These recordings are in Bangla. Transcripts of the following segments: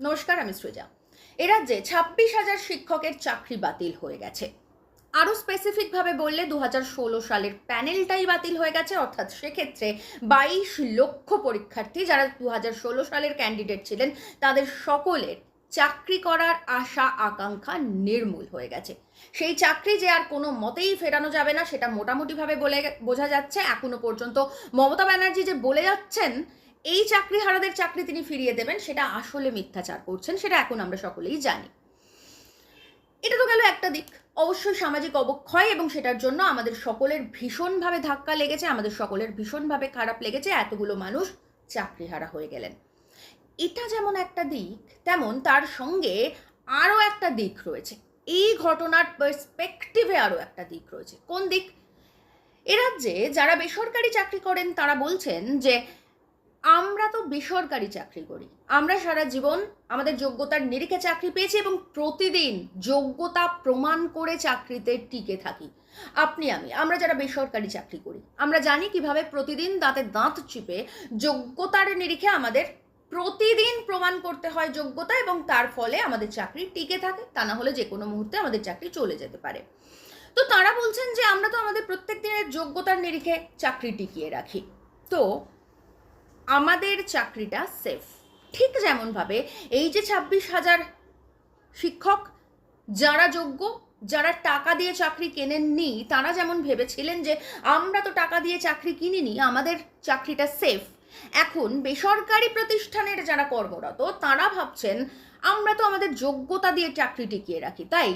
নমস্কার, আমি সৃজা। এ রাজ্যে ছাব্বিশ হাজার শিক্ষকের চাকরি বাতিল হয়ে গেছে। আরও স্পেসিফিকভাবে বললে দু ষোলো সালের প্যানেলটাই বাতিল হয়ে গেছে, অর্থাৎ সেক্ষেত্রে বাইশ লক্ষ পরীক্ষার্থী যারা দু ষোলো সালের ক্যান্ডিডেট ছিলেন, তাদের সকলের চাকরি করার আশা, আকাঙ্ক্ষা নির্মূল হয়ে গেছে। সেই চাকরি যে আর কোনো মতেই ফেরানো যাবে না, সেটা মোটামুটিভাবে বলে বোঝা যাচ্ছে। এখনও পর্যন্ত মমতা ব্যানার্জি যে বলে যাচ্ছেন এই চাকরি হারাদের চাকরি তিনি ফিরিয়ে দেবেন, সেটা আসলে মিথ্যাচার করছেন, সেটা এখন আমরা সকলেই জানি। এটা তো গেল একটা দিক। অবশ্যই সামাজিক অবক্ষয় এবং সেটার জন্য আমাদের সকলের ভীষণভাবে ধাক্কা লেগেছে, আমাদের সকলের ভীষণভাবে খারাপ লেগেছে, এতগুলো মানুষ চাকরিহারা হয়ে গেলেন। এটা যেমন একটা দিক, তেমন তার সঙ্গে আরও একটা দিক রয়েছে। এই ঘটনার পার্সপেক্টিভে আরও একটা দিক রয়েছে। কোন দিক? এ রাজ্যে যারা বেসরকারি চাকরি করেন, তারা বলছেন যে আমরা তো বেসরকারি চাকরি করি। আমরা সারা জীবন আমাদের যোগ্যতার নিরিখে চাকরি পেয়েছি এবং প্রতিদিন যোগ্যতা প্রমাণ করে চাকরিতে টিকে থাকি। আপনি, আমি, আমরা যারা বেসরকারি চাকরি করি, আমরা জানি কীভাবে প্রতিদিন দাঁতে দাঁত চিপে যোগ্যতার নিরিখে আমাদের প্রতিদিন প্রমাণ করতে হয় যোগ্যতা এবং তার ফলে আমাদের চাকরি টিকে থাকে, তা না হলে যে কোনো মুহূর্তে আমাদের চাকরি চলে যেতে পারে। তো তারা বলছেন যে আমরা তো আমাদের প্রত্যেক দিনের যোগ্যতার নিরিখে চাকরি টিকিয়ে রাখি। তো আমাদের চাকরিটা সেফ ঠিক যেমনভাবে এই যে ছাব্বিশ হাজার শিক্ষক, যারা যোগ্য, যারা টাকা দিয়ে চাকরি কেনেননি, তারা যেমন ভেবেছিলেন যে আমরা তো টাকা দিয়ে চাকরি কিনিনি, আমাদের চাকরিটা সেফ এখন বেসরকারি প্রতিষ্ঠানের যারা কর্মরত, তারা ভাবছেন আমরা তো আমাদের যোগ্যতা দিয়ে চাকরি টিকিয়ে রাখি, তাই?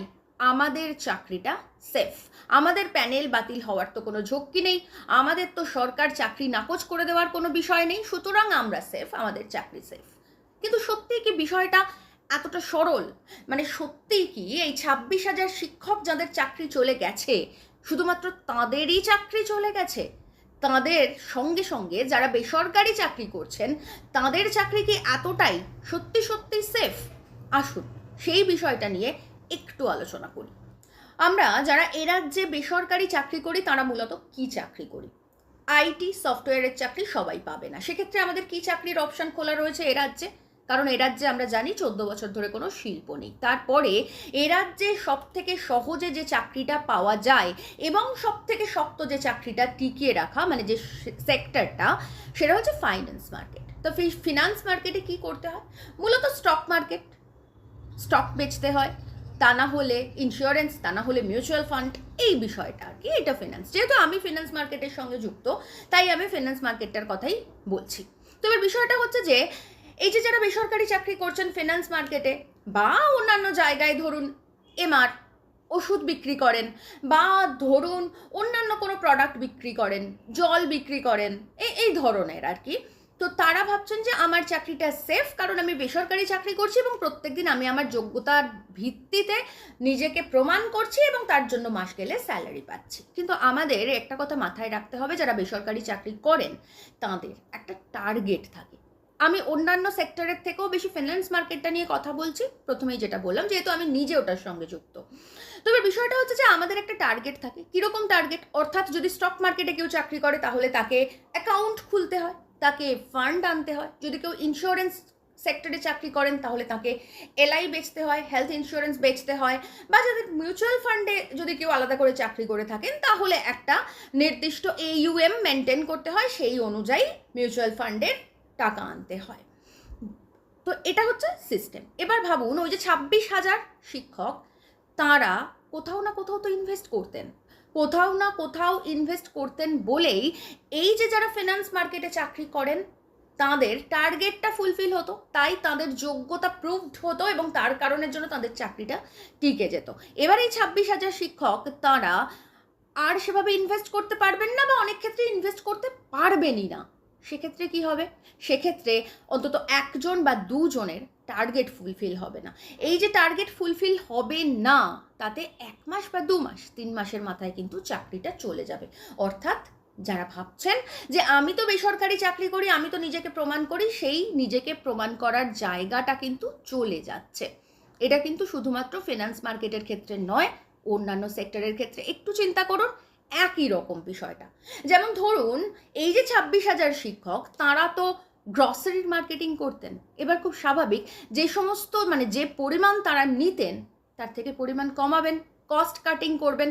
আমাদের চাকরিটা সেফ আমাদের প্যানেল বাতিল হওয়ার তো কোনো ঝক্কি নেই। আমাদের তো সরকার চাকরি নাকচ করে দেওয়ার কোনো বিষয় নেই। সুতরাং আমরা সেফ আমাদের চাকরি সেফ কিন্তু সত্যি কি বিষয়টা এতটা সরল? মানে সত্যিই কি এই ছাব্বিশ হাজার শিক্ষক যাদের চাকরি চলে গেছে, শুধুমাত্র তাঁদেরই চাকরি চলে গেছে? তাদের সঙ্গে সঙ্গে যারা বেসরকারি চাকরি করছেন, তাদের চাকরি কি এতটাই সত্যি সত্যি সেফ আসুন, সেই বিষয়টা নিয়ে একটু আলোচনা করি। আমরা যারা এ রাজ্যে বেসরকারি চাকরি করি, তারা মূলত কি চাকরি করি? আইটি সফটওয়্যারের চাকরি সবাই পাবে না। সেক্ষেত্রে আমাদের কি চাকরির অপশন খোলা রয়েছে এ রাজ্যে? কারণ এ রাজ্যে আমরা জানি চোদ্দ বছর ধরে কোনো শিল্প নেই। তারপরে এ রাজ্যে সব থেকে সহজে যে চাকরিটা পাওয়া যায় এবং সব থেকে শক্ত যে চাকরিটা টিকিয়ে রাখা মানে যে সেক্টরটা, সেটা হচ্ছে ফাইন্যান্স মার্কেট তো ফিনান্স মার্কেটে কি করতে হয়? মূলত স্টক মার্কেট স্টক বেচতে হয়। তা না হলে ইন্স্যুরেন্স তা না হলে মিউচুয়াল ফান্ড এই বিষয়টা আর কি, এটা ফিনান্স যেহেতু আমি ফিনান্স মার্কেটের সঙ্গে যুক্ত, তাই আমি ফিনান্স মার্কেটটার কথাই বলছি। তো এবার বিষয়টা হচ্ছে যে, এই যে যারা বেসরকারি চাকরি করছেন ফিনান্স মার্কেটে বা অন্যান্য জায়গায় ধরুন এমআর ওষুধ বিক্রি করেন, বা ধরুন অন্যান্য কোনো প্রোডাক্ট বিক্রি করেন, জল বিক্রি করেন এই এই ধরনের আর কি তো তারা ভাবছেন যে আমার চাকরিটা সেফ কারণ আমি বেসরকারি চাকরি করছি এবং প্রত্যেকদিন আমি আমার যোগ্যতার ভিত্তিতে নিজেকে প্রমাণ করছি এবং তার জন্য মাস গেলে স্যালারি পাচ্ছি। কিন্তু আমাদের একটা কথা মাথায় রাখতে হবে, যারা বেসরকারি চাকরি করেন, তাদের একটা টার্গেট থাকে। আমি অন্যান্য সেক্টরের থেকেও বেশি ফিন্যান্স মার্কেটটা নিয়ে কথা বলছি। প্রথমেই যেটা বললাম, যেহেতু আমি নিজে ওটার সঙ্গে যুক্ত। তবে বিষয়টা হচ্ছে যে আমাদের একটা টার্গেট থাকে। কীরকম টার্গেট অর্থাৎ যদি স্টক মার্কেটে কেউ চাকরি করে, তাহলে তাকে অ্যাকাউন্ট খুলতে হয়। তাকে ফান্ড আনতে হয়। যদি কেউ ইন্স্যুরেন্স সেক্টরে চাকরি করেন, তাহলে তাকে এলআই বেচতে হয় হেলথ ইন্স্যুরেন্স বেচতে হয় বা যাদের মিউচুয়াল ফান্ডে যদি কেউ আলাদা করে চাকরি করে থাকেন, তাহলে একটা নির্দিষ্ট এইউএম মেনটেন করতে হয়, সেই অনুযায়ী মিউচুয়াল ফান্ডের টাকা আনতে হয়। তো এটা হচ্ছে সিস্টেম এবার ভাবুন, ওই যে ছাব্বিশ হাজার শিক্ষক, তারা কোথাও না কোথাও তো ইনভেস্ট করতেন। কোথাও না কোথাও ইনভেস্ট করতেন বলেই এই যে যারা ফিনান্স মার্কেটে চাকরি করেন, তাদের টার্গেটটা ফুলফিল হতো, তাই তাদের যোগ্যতা প্রুভড হতো এবং তার কারণের জন্য তাদের চাকরিটা টিকে যেত। এবার এই ছাব্বিশ হাজার শিক্ষক, তারা আর সেভাবে ইনভেস্ট করতে পারবেন না বা অনেক ক্ষেত্রে ইনভেস্ট করতে পারবেনই না। সেক্ষেত্রে কি হবে? সেক্ষেত্রে অন্তত একজন বা দুজনের টার্গেট ফুলফিল হবে না। এই যে টার্গেট ফুলফিল হবে না, তাতে এক মাস বা দু মাস, তিন মাসের মাথায় কিন্তু চাকরিটা চলে যাবে। অর্থাৎ যারা ভাবছেন যে আমি তো বেসরকারি চাকরি করি, আমি তো নিজেকে প্রমাণ করি, সেই নিজেকে প্রমাণ করার জায়গাটা কিন্তু চলে যাচ্ছে। এটা কিন্তু শুধুমাত্র ফিনান্স মার্কেটের ক্ষেত্রে নয়, অন্যান্য সেক্টরের ক্ষেত্রে। একটু চিন্তা করুন, একই রকম বিষয়টা। যেমন ধরুন, এই যে ছাব্বিশ হাজার শিক্ষক, তারা তো গ্রসারির মার্কেটিং করতেন। এবার খুব স্বাভাবিক যে সমস্ত মানে যে পরিমাণ তারা নিতেন, তার থেকে পরিমাণ কমাবেন কস্ট কাটিং করবেন।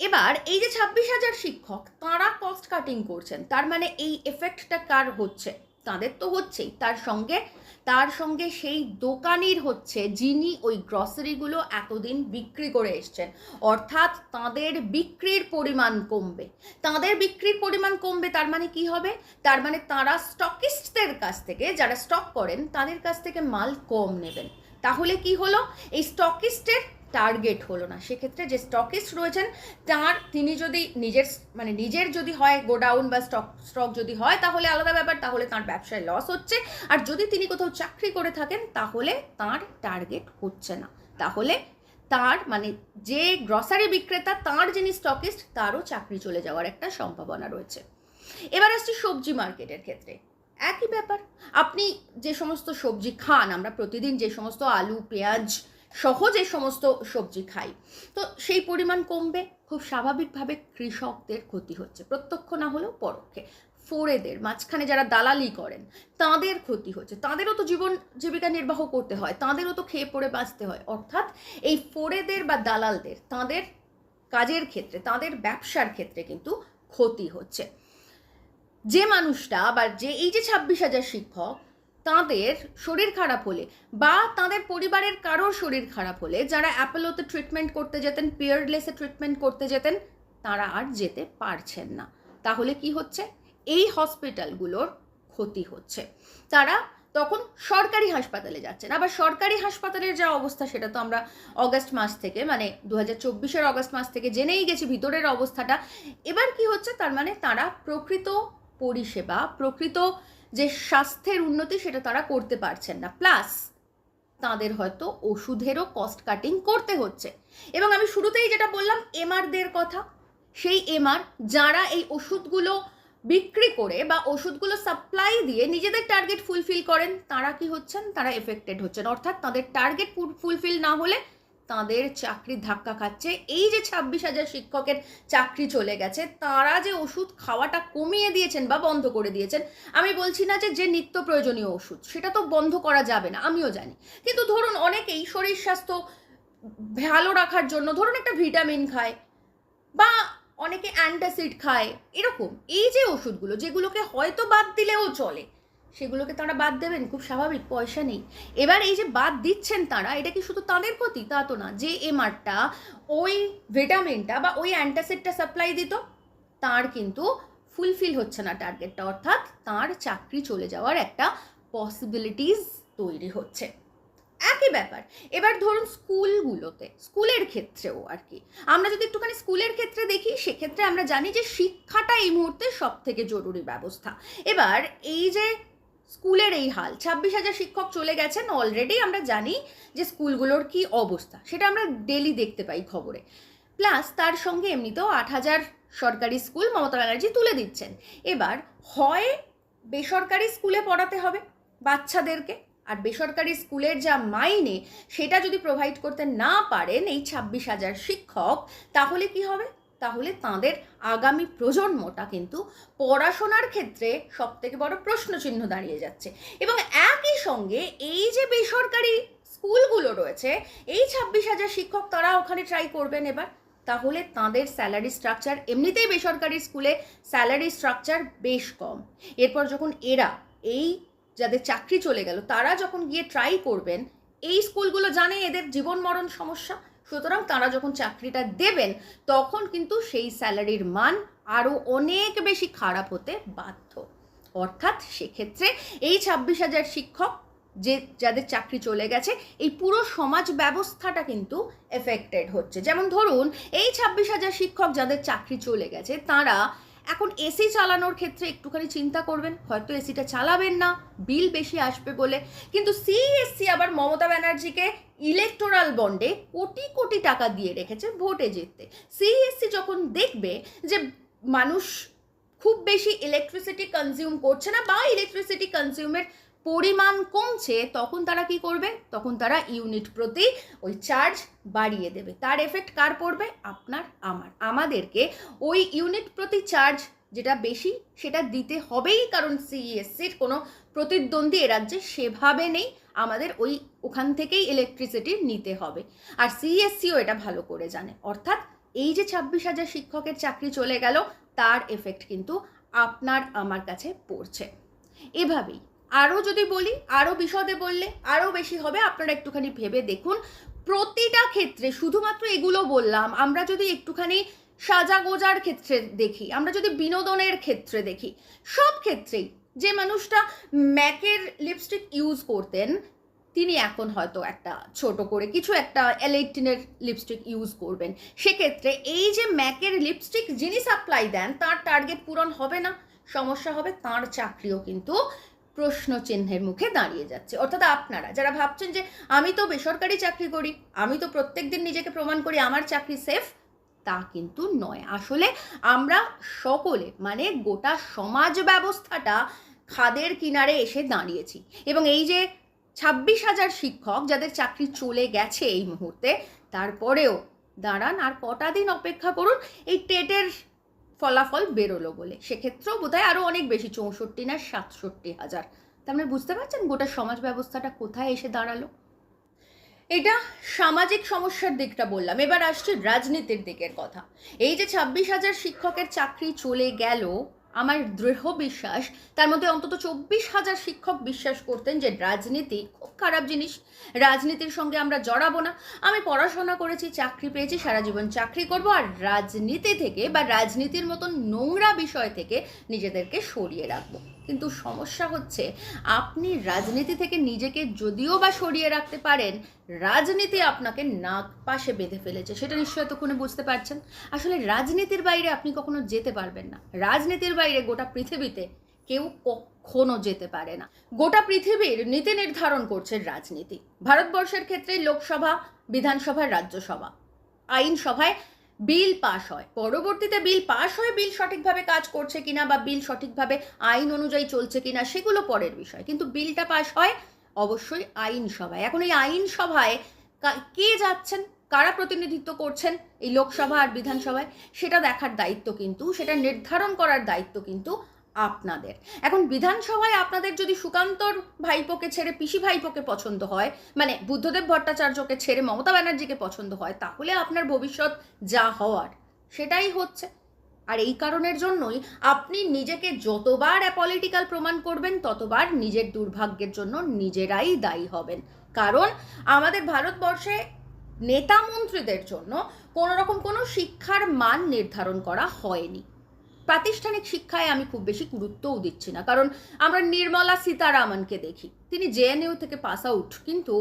এবার এই যে ছাব্বিশ হাজার শিক্ষক, তারা কস্ট কাটিং করছেন। তার মানে এই এফেক্টটা কার হচ্ছে? তাদের তো হচ্ছেই। তার সঙ্গে তার সঙ্গে সেই দোকানির হচ্ছে যিনি ওই গ্রসারিগুলো এতদিন বিক্রি করে এসছেন। অর্থাৎ তাদের বিক্রির পরিমাণ কমবে। তাদের বিক্রির পরিমাণ কমবে তার মানে কি হবে? তার মানে তারা স্টকিস্টদের কাছ থেকে, যারা স্টক করেন, তাদের কাছ থেকে মাল কম নেবেন। তাহলে কি হলো? এই স্টকিস্টের টার্গেট হলো না। সেক্ষেত্রে যে স্টকিস্ট রয়েছেন, তার তিনি যদি নিজের মানে নিজের যদি হয় গোডাউন বা স্টক স্টক যদি হয়, তাহলে আলাদা ব্যাপার, তাহলে তার ব্যবসায় লস হচ্ছে। আর যদি তিনি কোথাও চাকরি করে থাকেন, তাহলে তার টার্গেট হচ্ছে না। তাহলে তার মানে যে গ্রসারি বিক্রেতা, তার যিনি স্টকিস্ট তারও চাকরি চলে যাওয়ার একটা সম্ভাবনা রয়েছে। এবার আসছি সবজি মার্কেটের ক্ষেত্রে। একই ব্যাপার, আপনি যে সমস্ত সবজি খান, আমরা প্রতিদিন যে সমস্ত আলু, পেঁয়াজ সহ যে সমস্ত সবজি খাই। তো সেই পরিমাণ কমবে, খুব স্বাভাবিকভাবে কৃষকদের ক্ষতি হচ্ছে। প্রত্যক্ষ না হলেও পরোক্ষে। ফোরেদের, মাঝখানে যারা দালালি করেন, তাদের ক্ষতি হচ্ছে। তাদেরও তো জীবন জীবিকা নির্বাহ করতে হয়, তাদেরও তো খেয়ে পড়ে বাঁচতে হয়। অর্থাৎ এই ফোরেদের বা দালালদের, তাদের কাজের ক্ষেত্রে, তাদের ব্যবসার ক্ষেত্রে কিন্তু ক্ষতি হচ্ছে। যে মানুষটা বা যে, এই যে ছাব্বিশ হাজার শিক্ষক তাদের শরীর খারাপ হলে বা তাদের পরিবারের কারোর শরীর খারাপ হলে যারা অ্যাপেলোতে ট্রিটমেন্ট করতে যেতেন পিয়ারলেসে ট্রিটমেন্ট করতে যেতেন, তারা আর যেতে পারছেন না। তাহলে কি হচ্ছে? এই হসপিটালগুলোর ক্ষতি হচ্ছে। তারা তখন সরকারি হাসপাতালে যাচ্ছেন। আবার সরকারি হাসপাতালের যা অবস্থা সেটা তো আমরা অগাস্ট মাস থেকে মানে দু হাজার চব্বিশের অগাস্ট মাস থেকে জেনেই গেছি ভিতরের অবস্থাটা। এবার কি হচ্ছে? তার মানে তারা প্রকৃত পরিষেবা, প্রকৃত যে স্বাস্থ্যের উন্নতি সেটা তারা করতে পারছেন না। প্লাস তাদের হয়তো ওষুধেরও কস্ট কাটিং করতে হচ্ছে। এবং আমি শুরুতেই যেটা বললাম এমআরদের কথা, সেই এমআর যারা এই ওষুধগুলো বিক্রি করে বা ওষুধগুলো সাপ্লাই দিয়ে নিজেদের টার্গেট ফুলফিল করেন, তারা কি হচ্ছেন? তারা এফেক্টেড হচ্ছেন। অর্থাৎ তাদের টার্গেট ফুলফিল না হলে তাদের চাকরি ধাক্কা খাচ্ছে। এই যে ছাব্বিশ হাজার শিক্ষকের চাকরি চলে গেছে, তারা যে ওষুধ খাওয়াটা কমিয়ে দিয়েছেন বা বন্ধ করে দিয়েছেন, আমি বলছি না যে যে নিত্য প্রয়োজনীয় ওষুধ, সেটা তো বন্ধ করা যাবে না, আমিও জানি। কিন্তু ধরুন অনেকেই শরীর স্বাস্থ্য ভালো রাখার জন্য ধরুন একটা ভিটামিন খায় বা অনেকে অ্যান্টাসিড খায়, এরকম। এই যে ওষুধগুলো, যেগুলোকে হয়তো বাদ দিলেও চলে সেগুলোকে তারা বাদ দেবেন, খুব স্বাভাবিক, পয়সা নেই। এবার এই যে বাদ দিচ্ছেন তারা, এটা কি শুধু তাদের ক্ষতি? তা তো না, যে এমআরটা ওই ভিটামিনটা বা ওই অ্যান্টাসিডটা সাপ্লাই দিত, তার কিন্তু ফুলফিল হচ্ছে না টার্গেটটা, অর্থাৎ তার চাকরি চলে যাওয়ার একটা পসিবিলিটিস তৈরি হচ্ছে। একই ব্যাপার, এবার ধরুন স্কুলগুলোতে, স্কুলের ক্ষেত্রেও আর কি। আমরা যদি একটুখানি স্কুলের ক্ষেত্রে দেখি, সেক্ষেত্রে আমরা জানি যে শিক্ষাটা এই মুহূর্তে সব থেকে জরুরি ব্যবস্থা। এবার এই যে স্কুলের এই হাল। ছাব্বিশ হাজার শিক্ষক চলে গেছেন অলরেডি আমরা জানি যে স্কুলগুলোর কি অবস্থা। সেটা আমরা ডেলি দেখতে পাই খবরে। প্লাস তার সঙ্গে এমনিতেও আট হাজার সরকারি স্কুল মমতা ব্যানার্জি তুলে দিচ্ছেন। এবার হয় বেসরকারি স্কুলে পড়াতে হবে বাচ্চাদেরকে, আর বেসরকারি স্কুলের যা মাইনে, সেটা যদি প্রোভাইড করতে না পারেন এই ছাব্বিশ হাজার শিক্ষক, তাহলে কি হবে? তাহলে তাদের আগামী প্রজন্মটা কিন্তু পড়াশোনার ক্ষেত্রে সব থেকে বড় প্রশ্নচিহ্ন দাঁড়িয়ে যাচ্ছে। এবং একই সঙ্গে এই যে বেসরকারি স্কুলগুলো রয়েছে, এই ছাব্বিশ হাজার শিক্ষক তারা ওখানে ট্রাই করবেন এবার। তাহলে তাদের স্যালারি স্ট্রাকচার এমনিতেই বেসরকারি স্কুলে স্যালারি স্ট্রাকচার বেশ কম। এরপর যখন এরা, এই যাদের চাকরি চলে গেল, তারা যখন গিয়ে ট্রাই করবেন, এই স্কুলগুলো জানে এদের জীবন মরণ সমস্যা। সুতরাং তারা যখন চাকরিটা দেবেন, তখন কিন্তু সেই স্যালারির মান আরও অনেক বেশি খারাপ হতে বাধ্য। অর্থাৎ সেক্ষেত্রে এই ছাব্বিশ হাজার শিক্ষক যে, যাদের চাকরি চলে গেছে, এই পুরো সমাজ ব্যবস্থাটা কিন্তু এফেক্টেড হচ্ছে। যেমন ধরুন, এই ছাব্বিশ হাজার শিক্ষক যাদের চাকরি চলে গেছে, তারা এখন এসি চালানোর ক্ষেত্রে একটুখানি চিন্তা করবেন, হয়তো এসিটা চালাবেন না, বিল বেশি আসবে বলে। কিন্তু সিএসসি আবার মমতা ব্যানার্জিকে ইলেকটোরাল বন্ডে কোটি কোটি টাকা দিয়ে রেখেছে ভোটে জিততে। সিএসসি যখন দেখবে যে মানুষ খুব বেশি ইলেকট্রিসিটি কনজিউম করছে না বা ইলেকট্রিসিটি কনজিউমের পরিমাণ কমছে, তখন তারা কি করবে? তখন তারা ইউনিট প্রতি ওই চার্জ বাড়িয়ে দেবে। তার এফেক্ট কার পড়বে? আপনার, আমার। আমাদেরকে ওই ইউনিট প্রতি চার্জ যেটা বেশি, সেটা দিতে হবেই, কারণ সিইএসসির কোনো প্রতিদ্বন্দ্বী এ রাজ্যে সেভাবে নেই। আমাদের ওই ওখান থেকেই ইলেকট্রিসিটি নিতে হবে। আর সিএসসিও এটা ভালো করে জানে। অর্থাৎ এই যে ছাব্বিশ হাজার শিক্ষকের চাকরি চলে গেল, তার এফেক্ট কিন্তু আপনার আমার কাছে পড়ছে। এভাবেই আরও যদি বলি, আরও বিশদে বললে আরও বেশি হবে। আপনারা একটুখানি ভেবে দেখুন। প্রতিটা ক্ষেত্রে শুধুমাত্র এগুলো বললাম, আমরা যদি একটুখানি সাজা গোজার ক্ষেত্রে দেখি, আমরা যদি বিনোদনের ক্ষেত্রে দেখি, সব ক্ষেত্রেই যে মানুষটা ম্যাকের লিপস্টিক ইউজ করতেন তিনি এখন হয়তো একটা ছোট করে কিছু একটা এলেকটিনের লিপস্টিক ইউজ করবেন। সেক্ষেত্রে এই যে ম্যাকের লিপস্টিক যিনি সাপ্লাই দেন, তার টার্গেট পূরণ হবে না। সমস্যা হবে তার চাকরিও কিন্তু প্রশ্ন চিহ্নের মুখে দাঁড়িয়ে যাচ্ছে। অর্থাৎ আপনারা যারা ভাবছেন যে আমি তো বেসরকারি চাকরি করি, আমি তো প্রত্যেক দিন নিজেকে প্রমাণ করি আমার চাকরি সেফ তা কিন্তু নয়। আসলে আমরা সকলে মানে গোটা সমাজ ব্যবস্থাটা খাদের কিনারে এসে দাঁড়িয়েছি। এবং এই যে ছাব্বিশ হাজার শিক্ষক যাদের চাকরি চলে গেছে এই মুহূর্তে, তারপরেও দাঁড়ান আর কটা দিন অপেক্ষা করুন, এই টেটের ফলাফল বেরোলো বলে। সেক্ষেত্রেও বোধহয় আরও অনেক বেশি, চৌষট্টি না সাতষট্টি হাজার। তার মানে বুঝতে পারছেন গোটা সমাজ ব্যবস্থাটা কোথায় এসে দাঁড়াল? এটা সামাজিক সমস্যার দিকটা বললাম। এবার আসছে রাজনীতির দিকের কথা। এই যে ছাব্বিশ হাজার শিক্ষকের চাকরি চলে গেল আমার দৃঢ় বিশ্বাস, তার মধ্যে অন্তত চব্বিশ হাজার শিক্ষক বিশ্বাস করতেন যে রাজনীতি খুব খারাপ জিনিস। রাজনীতির সঙ্গে আমরা জড়াবো না। আমি পড়াশোনা করেছি, চাকরি পেয়েছি, সারা জীবন চাকরি করব। আর রাজনীতি থেকে বা রাজনীতির মতন নোংরা বিষয় থেকে নিজেদেরকে সরিয়ে রাখব। কিন্তু সমস্যা হচ্ছে আপনি রাজনীতি থেকে নিজেকে যদিও বা সরিয়ে রাখতে পারেন, রাজনীতি আপনাকে নাক পাশে বেঁধে ফেলেছে, সেটা নিশ্চয়ই এতক্ষণে বুঝতে পারছেন। আসলে রাজনীতির বাইরে আপনি কখনো যেতে পারবেন না। রাজনীতির বাইরে গোটা পৃথিবীতে কেউ কখনো যেতে পারে না। গোটা পৃথিবীর নীতি নির্ধারণ করছে রাজনীতি। ভারতবর্ষের ক্ষেত্রে লোকসভা, বিধানসভা, রাজ্যসভা। আইনসভায় বিল পাশ হয়। পরবর্তীতে বিল পাশ হয়ে বিল সঠিকভাবে কাজ করছে কিনা বা বিল সঠিকভাবে আইন অনুযায়ী চলছে কিনা সেগুলো পরের বিষয়। কিন্তু বিলটা পাশ হয় অবশ্যই আইনসভায় এখন এই আইনসভায় কা- যাচ্ছেন? কারা প্রতিনিধিত্ব করছেন এই লোকসভা আর বিধানসভায়? সেটা দেখার দায়িত্ব কিন্তু, সেটা নির্ধারণ করার দায়িত্ব কিন্তু আপনাদের। এখন বিধানসভায় আপনাদের যদি সুকান্তর ভাইপোকে ছেড়ে পিসি ভাইপোকে পছন্দ হয় মানে বুদ্ধদেব ভট্টাচার্যকে ছেড়ে মমতা ব্যানার্জিকে পছন্দ হয়, তাহলে আপনার ভবিষ্যৎ যা হওয়ার সেটাই হচ্ছে। আর এই কারণের জন্যই আপনি নিজেকে যতবার অ্যাপলিটিক্যাল প্রমাণ করবেন, ততবার নিজের দুর্ভাগ্যের জন্য নিজেরাই দায়ী হবেন। কারণ আমাদের ভারতবর্ষে নেতা মন্ত্রীদের জন্য কোনো রকম কোনো শিক্ষার মান নির্ধারণ করা হয়নি। প্রাতিষ্ঠানিক শিক্ষায় আমি খুব বেশি গুরুত্বও দিচ্ছি না। কারণ আমরা নির্মলা সীতারামনকে দেখি। তিনি জেএনইউ থেকে পাস আউট, কিন্তু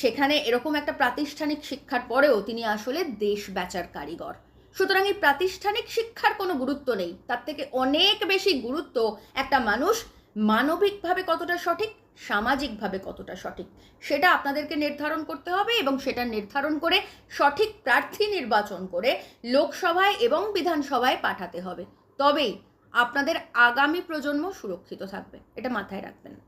সেখানে এরকম একটা প্রাতিষ্ঠানিক শিক্ষার পরেও তিনি আসলে দেশ বেচার কারিগর। সুতরাং এই প্রাতিষ্ঠানিক শিক্ষার কোনো গুরুত্ব নেই। তার থেকে অনেক বেশি গুরুত্ব একটা মানুষ মানবিকভাবে কতটা সঠিক সামাজিকভাবে কতটা সঠিক? সেটা আপনাদেরকে নির্ধারণ করতে হবে এবং সেটা নির্ধারণ করে সঠিক প্রার্থী নির্বাচন করে লোকসভায় এবং বিধানসভায় পাঠাতে হবে। তবেই আপনাদের আগামী প্রজন্ম সুরক্ষিত থাকবে। এটা মাথায় রাখবেন।